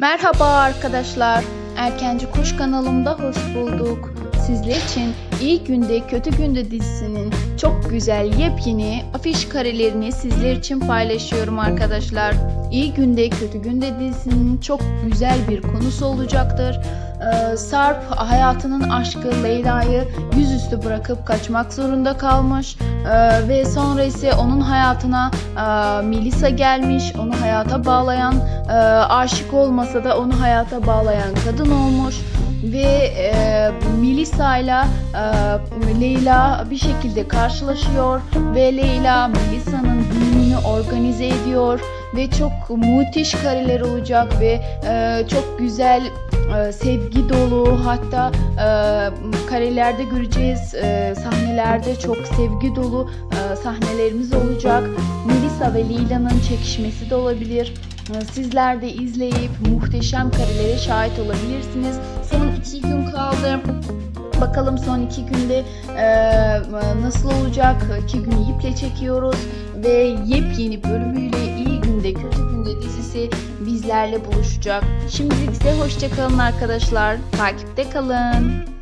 Merhaba arkadaşlar. Erkenci Kuş kanalımda hoş bulduk. Sizler için İyi Günde Kötü Günde dizisinin çok güzel yepyeni afiş karelerini sizler için paylaşıyorum arkadaşlar. İyi Günde Kötü Günde dizisinin çok güzel bir konusu olacaktır. Ee, Sarp hayatının aşkı Leyla'yı yüzüstü bırakıp kaçmak zorunda kalmış Ee, ve sonra ise onun hayatına e, Melisa gelmiş onu hayata bağlayan e, aşık olmasa da onu hayata bağlayan kadın olmuş ve e, Melisa ile e, Leyla bir şekilde karşılaşıyor ve Leyla Melisa'nın düğününü organize ediyor ve çok müthiş kareler olacak ve e, çok güzel e, sevgi dolu hatta e, karelerde göreceğiz e, sahnelerde çok sevgi dolu e, sahnelerimiz olacak. Melisa ve Leyla'nın çekişmesi de olabilir. E, Sizler de izleyip muhteşem karelere şahit olabilirsiniz. Son iki gün. Bakalım son iki günde e, nasıl olacak? İki gün iple çekiyoruz ve yepyeni bölümüyle iyi günde kötü günde dizisi bizlerle buluşacak. Şimdilik size hoşçakalın arkadaşlar. Takipte kalın.